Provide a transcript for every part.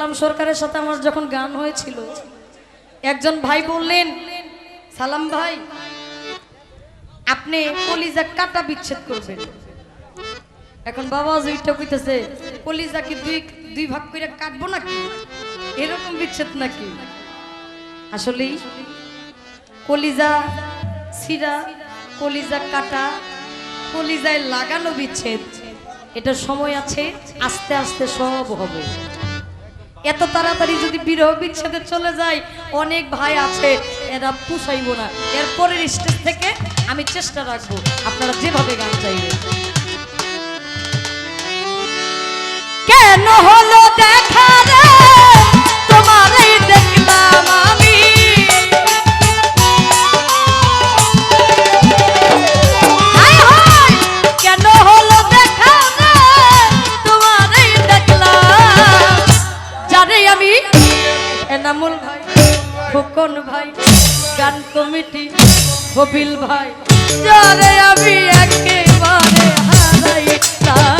সালাম সরকারের সাথে আমার যখন গান হয়েছিল, একজন ভাই বললেন, সালাম ভাই, আপনি কলিজা কাটা বিচ্ছেদ করবেন। এখন বাবা যেটা কইতেছে, কলিজা কি দুই দুই ভাগ করে কাটবো নাকি? এরকম বিচ্ছেদ নাকি? আসলেই, কলিজা সিরা কলিজা কাটা, কলিজায় লাগানো বিচ্ছেদ, এটা সময় আছে, আস্তে আস্তে সব হবে। এত তাড়াতাড়ি যদি বিরহ বিচ্ছেদে চলে যায়, অনেক ভাই আছে, এরা পুষাইব না। এরপরের স্টেজ থেকে আমি চেষ্টা রাখব, আপনারা যেভাবে গান চাইবেন। কেন হলো দেখা খোকন ভাই গান কমিটি কপিল ভাই। যারে আমি একেবারে হারাইতাম এই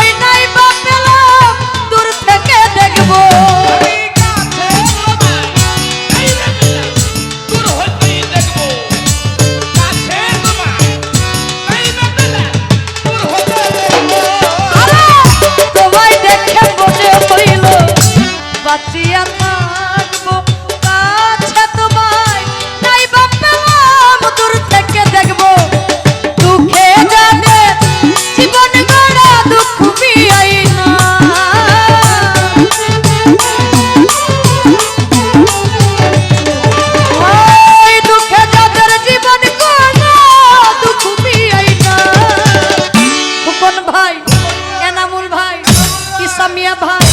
কাছে তোমায় নাই কানাইয়া ভাই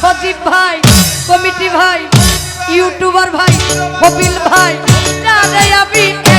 সজীব ভাই কমিটি ভাই ইউটিউবার ভাই কপিল ভাই আমি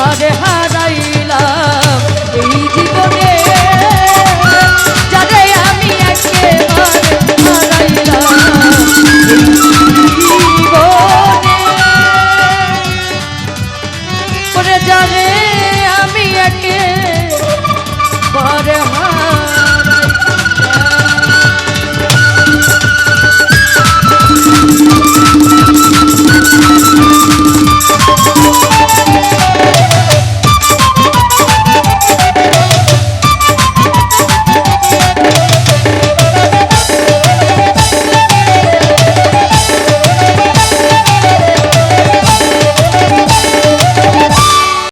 তোমারে হারাইলাম। এই জীবনে যারে আমি একেবারে হারাইলাম জীবনে যারে আমি একে বারে